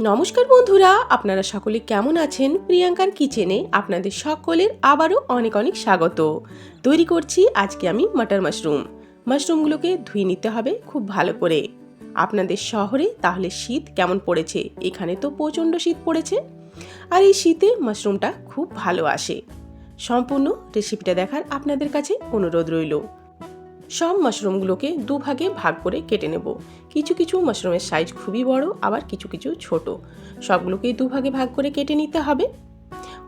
নমস্কার বন্ধুরা, আপনারা সকলে কেমন আছেন? প্রিয়াঙ্কার কিচেনে আপনাদের সকলের আবারও অনেক অনেক স্বাগত। তৈরি করছি আজকে আমি মাটার মাশরুম। মাশরুমগুলোকে ধুয়ে নিতে হবে খুব ভালো করে। আপনাদের শহরে তাহলে শীত কেমন পড়েছে? এখানে তো প্রচণ্ড শীত পড়েছে। আর এই শীতে মাশরুমটা খুব ভালো আসে। সম্পূর্ণ রেসিপিটা দেখার আপনাদের কাছে অনুরোধ রইল। সব মাশরুমগুলোকে দুভাগে ভাগ করে কেটে নেব। কিছু কিছু মাশরুমের সাইজ খুবই বড়, আবার কিছু কিছু ছোট। সবগুলোকেই দুভাগে ভাগ করে কেটে নিতে হবে।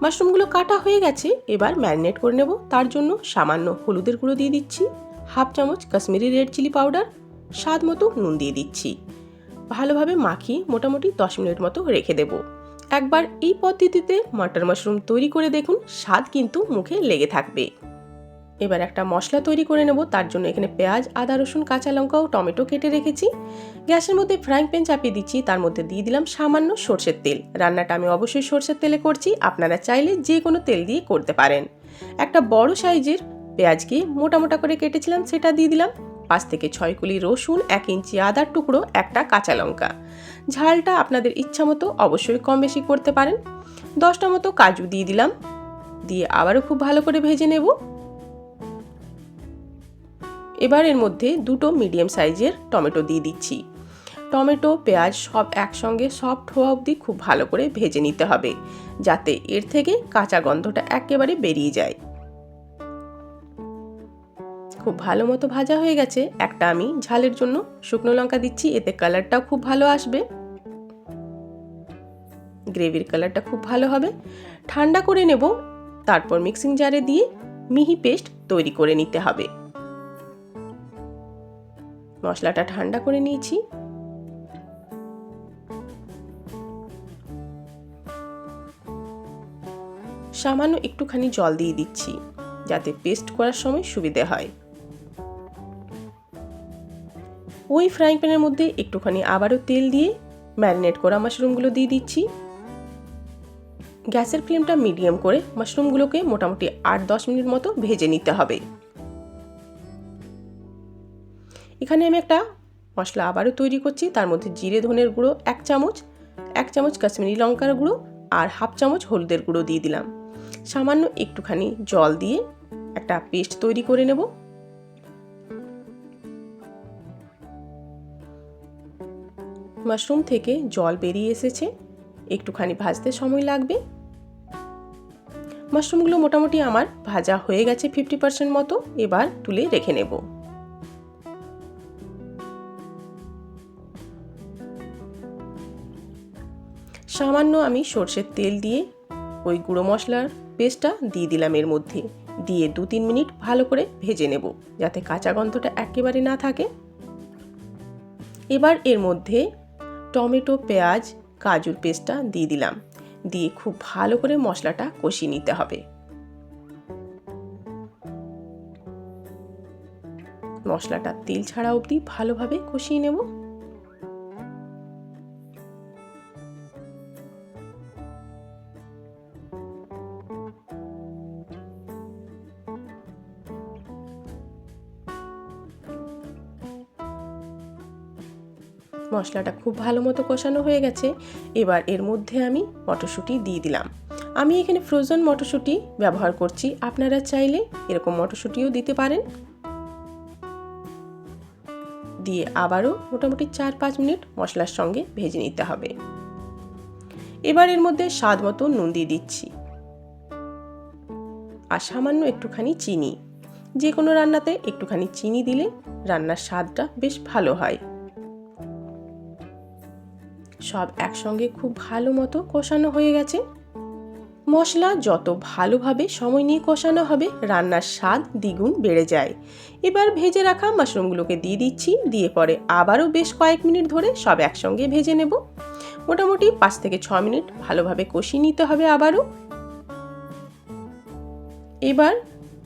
মাশরুমগুলো কাটা হয়ে গেছে, এবার ম্যারিনেট করে নেব। তার জন্য সামান্য হলুদের গুঁড়ো দিয়ে দিচ্ছি। হাফ চামচ কাশ্মীরি রেড চিলি পাউডার, স্বাদ মতো নুন দিয়ে দিচ্ছি। ভালোভাবে মাখিয়ে মোটামুটি দশ মিনিট মতো রেখে দেব। একবার এই পদ্ধতিতে মাটার মাশরুম তৈরি করে দেখুন, স্বাদ কিন্তু মুখে লেগে থাকবে। এবার একটা মশলা তৈরি করে নেব, তার জন্য এখানে পেঁয়াজ, আদা, রসুন, কাঁচা লঙ্কা ও টমেটো কেটে রেখেছি। গ্যাসের মধ্যে ফ্রাইং প্যান চাপিয়ে দিচ্ছি, তার মধ্যে দিয়ে দিলাম সামান্য সর্ষের তেল। রান্নাটা আমি অবশ্যই সর্ষের তেলে করছি, আপনারা চাইলে যে কোনো তেল দিয়ে করতে পারেন। একটা বড় সাইজের পেঁয়াজকে মোটা মোটা করে কেটেছিলাম, সেটা দিয়ে দিলাম। পাঁচ থেকে ছয় কুলি রসুন, এক ইঞ্চি আদার টুকরো, একটা কাঁচা লঙ্কা। ঝালটা আপনাদের ইচ্ছা মতো অবশ্যই কম বেশি করতে পারেন। দশটা মতো কাজু দিয়ে দিলাম। দিয়ে আবারও খুব ভালো করে ভেজে নেব। এবার এর মধ্যে দুটো মিডিয়াম সাইজের টমেটো দিয়ে দিচ্ছি। টমেটো, পেঁয়াজ সব একসঙ্গে সফট হওয়া অবধি খুব ভালো করে ভেজে নিতে হবে, যাতে এর থেকে কাঁচা গন্ধটা একেবারে বেরিয়ে যায়। খুব ভালো মতো ভাজা হয়ে গেছে। একটা আমি ঝালের জন্য শুকনো লঙ্কা দিচ্ছি, এতে কালারটাও খুব ভালো আসবে। গ্রেভির কালারটা খুব ভালো হবে। ঠান্ডা করে নেব, তারপর মিক্সিং জারে দিয়ে মিহি পেস্ট তৈরি করে নিতে হবে। মশলাটা ঠান্ডা করে নিয়েছি। সামান্য একটুখানি জল দিয়ে দিচ্ছি, যাতে পেস্ট করার সময় সুবিধে হয়। ওই ফ্রাইং প্যানের মধ্যে একটুখানি আবারও তেল দিয়ে ম্যারিনেট করা মাশরুমগুলো দিয়ে দিচ্ছি। গ্যাসের ফ্লেমটা মিডিয়াম করে মাশরুমগুলোকে মোটামুটি আট দশ মিনিট মতো ভেজে নিতে হবে। এখানে আমি একটা মশলা আবারও তৈরি করছি। তার মধ্যে জিরে, ধনের গুঁড়ো, এক চামচ এক চামচ কাশ্মীরি লঙ্কার গুঁড়ো আর হাফ চামচ হলুদের গুঁড়ো দিয়ে দিলাম। সামান্য একটুখানি জল দিয়ে একটা পেস্ট তৈরি করে নেব। মাশরুম থেকে জল বেরিয়ে এসেছে। একটুখানি ভাজতে সময় লাগবে। মাশরুমগুলো মোটামুটি আমার ভাজা হয়ে গেছে ফিফটি পার্সেন্ট মতো। এবার তুলে রেখে নেব। সামান্য আমি সর্ষের তেল দিয়ে ওই গুঁড়ো মশলার পেস্টটা দিয়ে দিলাম এর মধ্যে। দিয়ে দু তিন মিনিট ভালো করে ভেজে নেব যাতে কাঁচা গন্ধটা একেবারে না থাকে। এবার এর মধ্যে টমেটো, পেঁয়াজ কাজুর পেস্টটা দিয়ে দিলাম। দিয়ে খুব ভালো করে মশলাটা কষিয়ে নিতে হবে। মশলাটা তেল ছাড়া অবধি ভালোভাবে কষিয়ে নেব। মশলাটা খুব ভালো মতো কষানো হয়ে গেছে। এবার এর মধ্যে আমি মটরশুঁটি দিয়ে দিলাম। আমি এখানে ফ্রোজেন মটরশুঁটি ব্যবহার করছি। আপনারা চাইলে এরকম মটরশুঁটিও দিতে পারেন। দিয়ে আবারও মোটামুটি চার পাঁচ মিনিট মশলার সঙ্গে ভেজে নিতে হবে। এবার এর মধ্যে স্বাদ মতো নুন দিয়ে দিচ্ছি। আর সামান্য একটুখানি চিনি। যে কোনো রান্নাতে একটুখানি চিনি দিলে রান্নার স্বাদটা বেশ ভালো হয়। সব একসঙ্গে খুব ভালো মতো কষানো হয়ে গেছে। মশলা যত ভালোভাবে সময় নিয়ে কষানো হবে, রান্নার স্বাদ দ্বিগুণ বেড়ে যায়। এবার ভেজে রাখা মাশরুমগুলোকে দিয়ে দিচ্ছি, দিয়ে পরে আবারও বেশ কয়েক মিনিট ধরে সব একসঙ্গে ভেজে নেব। মোটামুটি পাঁচ থেকে ছ মিনিট ভালোভাবে কষিয়ে নিতে হবে আবারও। এবার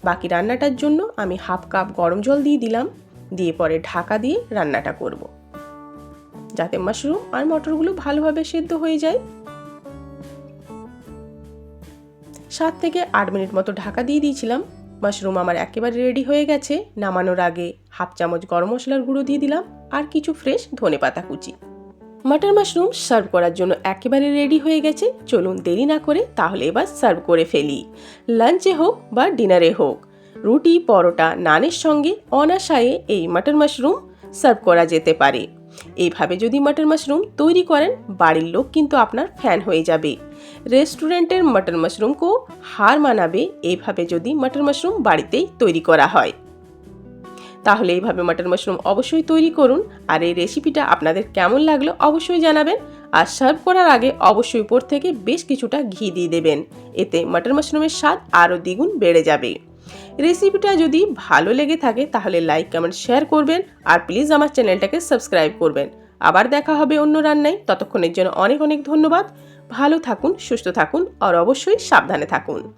বাকি রান্নাটার জন্য আমি হাফ কাপ গরম জল দিয়ে দিলাম, দিয়ে পরে ঢাকা দিয়ে রান্নাটা করব। যাতে মাশরুম আর মটরগুলো ভালোভাবে সেদ্ধ হয়ে যায়। সাত থেকে আট মিনিট মতো ঢাকা দিয়ে দিয়েছিলাম। মাশরুম আমার একেবারে রেডি হয়ে গেছে। নামানোর আগে হাফ চামচ গরম মশলার গুঁড়ো দিয়ে দিলাম আর কিছু ফ্রেশ ধনে পাতা কুচি। মাটার মাশরুম সার্ভ করার জন্য একেবারে রেডি হয়ে গেছে। চলুন দেরি না করে তাহলে এবার সার্ভ করে ফেলি। লাঞ্চে হোক বা ডিনারে হোক, রুটি, পরোটা, নানের সঙ্গে অনাশায়ে এই মাটার মাশরুম সার্ভ করা যেতে পারে। এইভাবে যদি মাটন মাশরুম তৈরি করেন, বাড়ির লোক কিন্তু আপনার ফ্যান হয়ে যাবে। রেস্টুরেন্টের মাটন মাশরুমকেও হার মানাবে, এইভাবে যদি মাটন মাশরুম বাড়িতেই তৈরি করা হয়। তাহলে এইভাবে মাটন মাশরুম অবশ্যই তৈরি করুন, আর এই রেসিপিটা আপনাদের কেমন লাগল অবশ্যই জানাবেন, আর সার্ভ করার আগে অবশ্যই উপর থেকে বেশ কিছুটা ঘি দিয়ে দেবেন। এতে মাটন মাশরুমের স্বাদ আরও দ্বিগুণ বেড়ে যাবে। রেসিপিটা যদি ভালো লেগে থাকে, তাহলে লাইক কমেন্ট শেয়ার করবেন আর প্লিজ আমার চ্যানেলটাকে সাবস্ক্রাইব করবেন। আবার দেখা হবে অন্য রান্নায়। ততক্ষণের জন্য অনেক অনেক ধন্যবাদ। ভালো থাকুন, সুস্থ থাকুন আর অবশ্যই সাবধানে থাকুন।